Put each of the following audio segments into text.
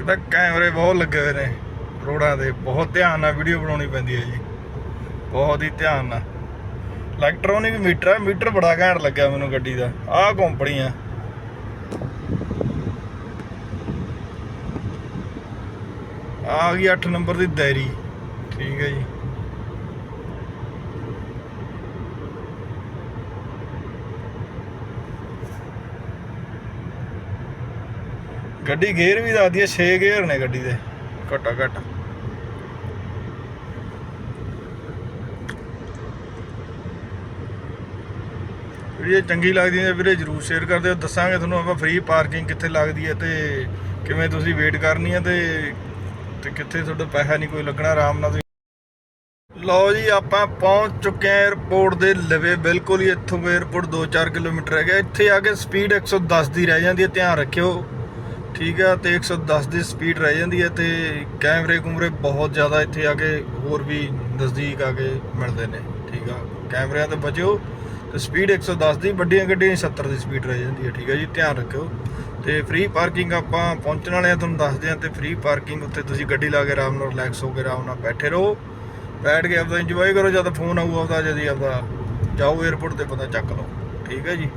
ਇਹ ਤਾਂ ਕੈਮਰੇ ਬਹੁਤ ਲੱਗੇ ਹੋਏ ਨੇ ਰੋਡਾਂ ਦੇ। ਬਹੁਤ ਧਿਆਨ ਨਾਲ ਵੀਡੀਓ ਬਣਾਉਣੀ ਪੈਂਦੀ ਹੈ ਜੀ। ਬਹੁਤ ਹੀ ਧਿਆਨ ਨਾਲ। ਇਲੈਕਟ੍ਰੋਨਿਕ ਮੀਟਰ ਹੈ ਮੀਟਰ ਬੜਾ ਘੈਂਟ ਲੱਗਿਆ ਮੈਨੂੰ ਗੱਡੀ ਦਾ। ਆਹ ਕੰਪਨੀ ਆ। ਆ ਗਈ 8 ਨੰਬਰ ਦੀ ਦਾਇਰੀ ਠੀਕ ਹੈ ਜੀ। ਗੱਡੀ ਗੇਅਰ ਵੀ ਦੱਸਦੀ ਹੈ 6 ਗੇਅਰ ਨੇ ਗੱਡੀ ਦੇ, ਘਟਾ ਘਟ। ਵੀਡੀਓ ਚੰਗੀ ਲੱਗਦੀ ਹੈ ਵੀਰੇ ਜਰੂਰ ਸ਼ੇਅਰ ਕਰਦੇ ਹੋ ਦੱਸਾਂਗੇ ਤੁਹਾਨੂੰ ਆਪਾਂ ਫ੍ਰੀ ਪਾਰਕਿੰਗ ਕਿੱਥੇ ਲੱਗਦੀ ਹੈ ਤੇ ਕਿਵੇਂ ਤੁਸੀਂ ਵੇਟ ਕਰਨੀ ਹੈ ਤੇ ਤੇ ਕਿੱਥੇ ਤੁਹਾਡਾ ਪੈਸਾ ਨਹੀਂ ਕੋਈ ਲੱਗਣਾ, ਆਰਾਮ ਨਾਲ ਲਓ ਜੀ, ਆਪਾਂ ਪਹੁੰਚ ਚੁੱਕੇ ਹਾਂ 에어ਪੋਰਟ ਦੇ ਲਵੇ, ਬਿਲਕੁਲ ਹੀ ਇੱਥੋਂ 에어ਪੋਰਟ 2-4 ਕਿਲੋਮੀਟਰ ਹੈਗਾ। ਇੱਥੇ ਆ ਕੇ ਸਪੀਡ 110 ਦੀ ਰਹਿ ਜਾਂਦੀ ਹੈ ਧਿਆਨ ਰੱਖਿਓ। ਠੀਕ ਆ ਤੇ 110 ਦੀ ਸਪੀਡ ਰਹਿ ਜਾਂਦੀ ਹੈ ਤੇ ਕੈਮਰੇ ਕੁਮਰੇ ਬਹੁਤ ਜ਼ਿਆਦਾ ਇੱਥੇ ਆ ਕੇ ਹੋਰ ਵੀ ਨਜ਼ਦੀਕ ਆ ਕੇ ਮਿਲਦੇ ਨੇ, ਠੀਕ ਆ। ਕੈਮਰਿਆਂ ਤੋਂ ਬਚਿਓ ਤੇ ਸਪੀਡ 110 ਦੀ, ਵੱਡੀਆਂ ਗੱਡੀਆਂ 'ਚ 70 ਦੀ ਸਪੀਡ ਰਹਿ ਜਾਂਦੀ ਹੈ ਠੀਕ ਹੈ ਜੀ, ਧਿਆਨ ਰੱਖਿਓ। ਤੇ ਫ੍ਰੀ ਪਾਰਕਿੰਗ ਆਪਾਂ ਪਹੁੰਚਣ ਵਾਲੇ ਆ ਤੁਹਾਨੂੰ ਦੱਸਦੇ ਆ ਤੇ ਫ੍ਰੀ ਪਾਰਕਿੰਗ ਉੱਤੇ ਤੁਸੀਂ ਗੱਡੀ ਲਾ ਕੇ ਆਰਾਮ ਨਾਲ ਰਿਲੈਕਸ ਹੋ ਕੇ ਆਰਾਮ ਨਾਲ ਬੈਠੇ ਰਹੋ। ਬੈਠ ਕੇ ਆਪਦਾ ਇੰਜੋਏ ਕਰੋ, ਜਦ ਫੋਨ ਆਊਗਾ ਆਪਦਾ, ਜਦੀ ਆਪਦਾ ਜਾਓ 에어ਪੋਰਟ ਤੇ ਪਤਾ ਚੱਕ ਲਓ, ਠੀਕ ਹੈ ਜੀ।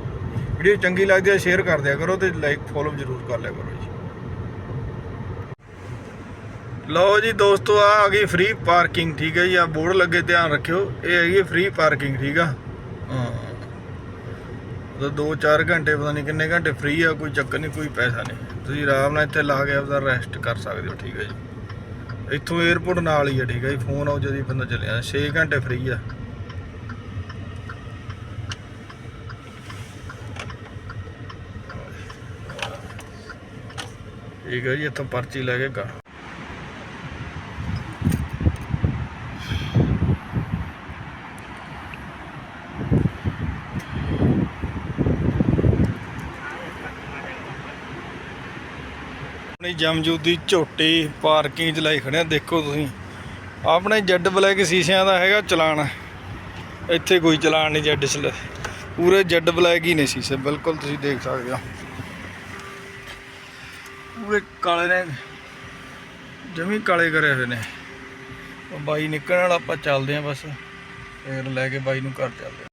ਵੀਡੀਓ ਚੰਗੀ ਲੱਗਦੀ ਹੈ ਸ਼ੇਅਰ ਕਰ ਦਿਆ ਕਰੋ ਤੇ ਲਾਈਕ ਫੋਲੋ ਜ਼ਰੂਰ ਕਰ ਲਿਆ ਕਰੋ ਜੀ। ਲਓ ਜੀ ਦੋਸਤੋ, ਆ ਆ ਗਈ ਫ੍ਰੀ ਪਾਰਕਿੰਗ ਠੀਕ ਹੈ ਜੀ, ਆ ਬੋਰਡ ਲੱਗੇ ਧਿਆਨ ਰੱਖਿਓ। ਇਹ ਹੈਗੀ ਫ੍ਰੀ ਪਾਰਕਿੰਗ ਠੀਕ ਆ? ਹਾਂ। ਉਹਦਾ 2-4 ਘੰਟੇ, ਪਤਾ ਨਹੀਂ ਕਿੰਨੇ ਘੰਟੇ ਫ੍ਰੀ ਆ, ਕੋਈ ਚੱਕਰ ਨਹੀਂ ਕੋਈ ਪੈਸਾ ਨਹੀਂ ਤੁਸੀਂ ਆਰਾਮ ਨਾਲ ਇੱਥੇ ਲਾ ਕੇ ਆਪਦਾ ਰੈਸਟ ਕਰ ਸਕਦੇ ਹੋ, ਠੀਕ ਹੈ ਜੀ। ਇੱਥੋਂ 에어ਪੋਰਟ ਨਾਲ ਹੀ ਆ, ਠੀਕ ਹੈ ਜੀ। ਫੋਨ ਆਉ ਜਦੀ ਬੰਦਾ ਚੱਲਿਆ 6 ਘੰਟੇ ਫ੍ਰੀ ਆ। ਠੀਕ ਹੈ ਜੀ, ਇੱਥੋਂ ਪਰਚੀ ਲੈ ਕੇ ਗਾ ਆਪਣੀ ਜਮਜੂਦੀ ਝੋਟੀ ਪਾਰਕਿੰਗ 'ਚ ਲਾਈ ਖੜੇ ਦੇਖੋ ਤੁਸੀਂ। ਆਪਣੇ ਜੈਡ ਬਲੈਕ ਸ਼ੀਸ਼ਿਆਂ ਦਾ ਹੈਗਾ ਚਲਾਨ। ਇੱਥੇ ਕੋਈ ਚਲਾਨ ਨਹੀਂ ਜੈਡ ਸਲ ਪੂਰੇ ਜੈਡ ਬਲੈਕ ਹੀ ਨੇ ਸ਼ੀਸ਼ੇ, ਬਿਲਕੁਲ ਤੁਸੀਂ ਦੇਖ ਸਕਦੇ ਹੋ। ਪੂਰੇ ਕਾਲੇ ਨੇ, ਜਮੀ ਕਾਲੇ ਕਰੇ ਹੋਏ ਨੇ। ਬਾਈ ਨਿਕਲਣ ਵਾਲਾ ਆਪਾਂ ਚੱਲਦੇ ਆਂ ਬਸ, ਫੇਰ ਲੈ ਕੇ ਬਾਈ ਨੂੰ ਘਰ ਚੱਲਦੇ